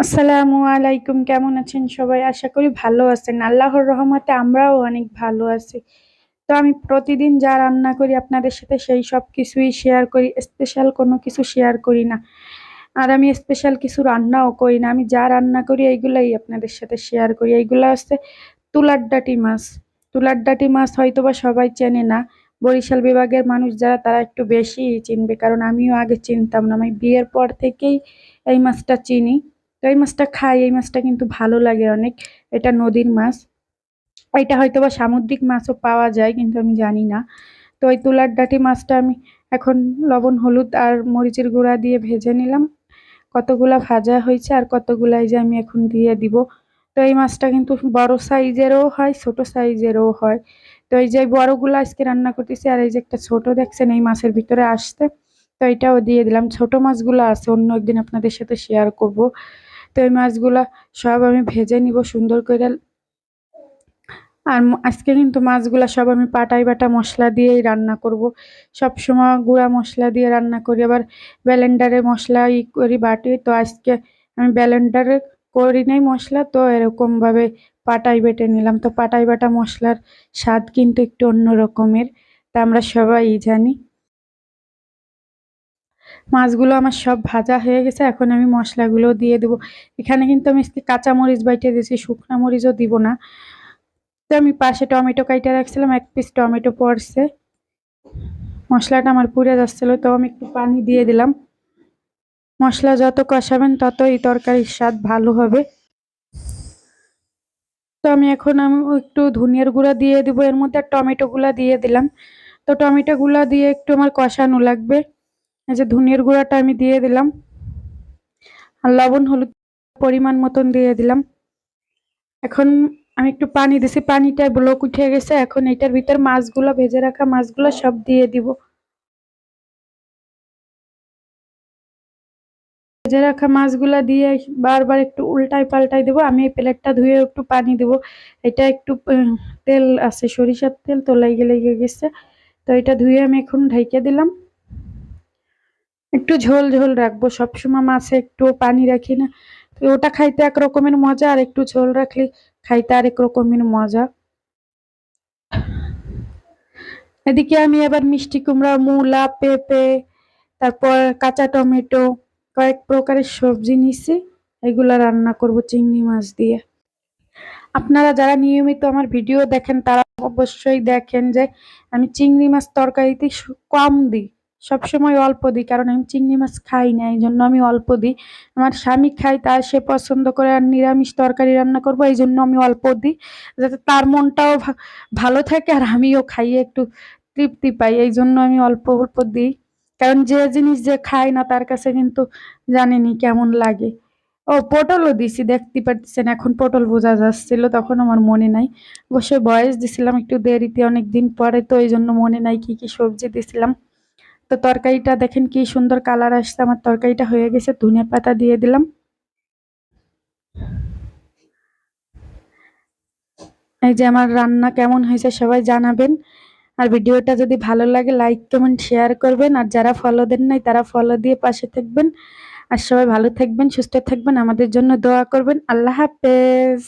আসসালামু আলাইকুম, কেমন আছেন সবাই? আশা করি ভালো আছেন। আল্লাহর রহমতে আমরাও অনেক ভালো আছি। তো আমি প্রতিদিন যা রান্না করি আপনাদের সাথে সেই সব কিছুই শেয়ার করি স্পেশাল কোনো কিছু শেয়ার করি না। আর আমি স্পেশাল কিছু রান্নাও করি না। আমি যা রান্না করি এইগুলাই আপনাদের সাথে শেয়ার করি। এইগুলো হচ্ছে তুলার ডাটি মাছ। তুলার ডাটি মাছ হয়তো বা সবাই চেনে না। বরিশাল বিভাগের মানুষ যারা, তারা একটু বেশি চিনবে। কারণ আমিও আগে চিনতাম না। আমি বিয়ের পর থেকেই এই মাছটা চিনি। তো এই মাছটা খাই, এই মাছটা কিন্তু ভালো লাগে অনেক। এটা নদীর মাছ। এটা হয়তো বা সামুদ্রিক মাছও পাওয়া যায়, কিন্তু আমি জানি না। তো ওই তুলার ডাঁটি মাছটা আমি এখন লবণ, হলুদ আর মরিচের গুঁড়া দিয়ে ভেজে নিলাম। কতগুলা ভাজা হয়েছে আর কতগুলাই যে আমি এখন দিয়ে দিব। তো এই মাছটা কিন্তু বড় সাইজেরও হয়, ছোট সাইজেরও হয়। তো এই যে বড়গুলো আজকে রান্না করতেছি আর এই যে একটা ছোট দেখছেন এই মাছের ভিতরে আসতে তো এটাও দিয়ে দিলাম। ছোট মাছগুলো আছে, অন্য একদিন আপনাদের সাথে শেয়ার করব। তো এই মাছগুলা সব আমি ভেজে নিব সুন্দর করে। আর আজকে কিন্তু মাছগুলা সব আমি পাটাই বাটা মশলা দিয়েই রান্না করব। সব সময় গুঁড়া মশলা দিয়ে রান্না করি, আবার ব্যালেন্ডারে মশলা ই করি বাটি। তো আজকে আমি ব্যালেন্ডারে করি নাই মশলা, তো এরকমভাবে পাটাই বেটে নিলাম। তো পাটাই বাটা মশলার স্বাদ কিন্তু একটু অন্য রকমের তা আমরা সবাই জানি। মাছগুলো আমার সব ভাজা হয়ে গেছে, এখন আমি মশলাগুলো দিয়ে দেবো। এখানে কিন্তু আমি কাঁচা মরিচ বাইটে দিয়েছি, শুকনো মরিচও দিব না। তো আমি পাশে টমেটো কাইটা রাখছিলাম, এক পিস টমেটো পড়ছে। মশলাটা আমার পুড়ে যাচ্ছিল, তো আমি একটু পানি দিয়ে দিলাম। মশলা যত কষাবেন তত এই তরকারির স্বাদ ভালো হবে। তো আমি এখন আমি একটু ধনিয়ার গুঁড়া দিয়ে দিব, এর মধ্যে টমেটো গুলা দিয়ে দিলাম। তো টমেটো গুলা দিয়ে একটু আমার কষানো লাগবে। এই যে ধনিয়ার গুঁড়াটা আমি দিয়ে দিলাম আর লবণ হলুদ পরিমাণ মতন দিয়ে দিলাম। এখন আমি একটু পানি দিছি, পানিটা ব্লক উঠে গেছে। এখন এটার ভিতর মাছগুলো, ভেজে রাখা মাছগুলো সব দিয়ে দিব। ভেজে রাখা মাছগুলা দিয়ে বারবার একটু উল্টাই পাল্টাই দেবো। আমি এই প্লেটটা ধুয়ে একটু পানি দেবো। এটা একটু তেল আছে, সরিষার তেল তো লেগে লেগে গেছে। তো এটা ধুয়ে আমি এখন ঢাইকে দিলাম। একটু ঝোল ঝোল রাখব। সবসময় মাছে একটু পানি রাখি না। তো ওটা খাইতে এক রকমের মজা আর একটু ঝোল রাখলে খাইতে আরেক রকমের মজা। এদিকে আমি আবার মিষ্টি কুমড়া, মূলা, পেঁপে, তারপর কাঁচা টমেটো, কয়েক প্রকারের সবজি নিছি। এগুলা রান্না করব চিংড়ি মাছ দিয়ে। আপনারা যারা নিয়মিত আমার ভিডিও দেখেন, তারা অবশ্যই দেখেন যে আমি চিংড়ি মাছ তরকারিতে কম দিই। সবসময় অল্প দিই, কারণ আমি চিংড়ি মাছ খাই না এই জন্য আমি অল্প দিই। আমার স্বামী খাই তার সে পছন্দ করে আর নিরামিষ তরকারি রান্না করব এই জন্য আমি অল্প দিই, যাতে তার মনটাও ভালো থাকে আর আমিও খাইয়ে একটু তৃপ্তি পাই এই জন্য আমি অল্প অল্প দিই। কারণ যে জিনিস যে খায় না, তার কাছে কিন্তু জানেনি কেমন লাগে। ও, পটলও দিছি, দেখতে পাচ্ছেন এখন পটল বোঝা যাচ্ছিল, তখন আমার মনে নাই। অবশ্যই বয়স দিছিলাম একটু দেরিতে অনেক দিন পরে তো এই জন্য মনে নাই কি কি সবজি দিছিলাম। তো তরকারিটা দেখেন কি সুন্দর কালার আসছে, আমার তরকারিটা হয়ে গেছে ধনে পাতা দিয়ে দিলাম। এই যে আমার রান্না কেমন হয়েছে সবাই জানাবেন। আর ভিডিওটা যদি ভালো লাগে, লাইক, কমেন্ট, শেয়ার করবেন। আর যারা ফলো দেন নাই, তারা ফলো দিয়ে পাশে থাকবেন। আর সবাই ভালো থাকবেন, সুস্থ থাকবেন, আমাদের জন্য দোয়া করবেন। আল্লাহ হাফেজ।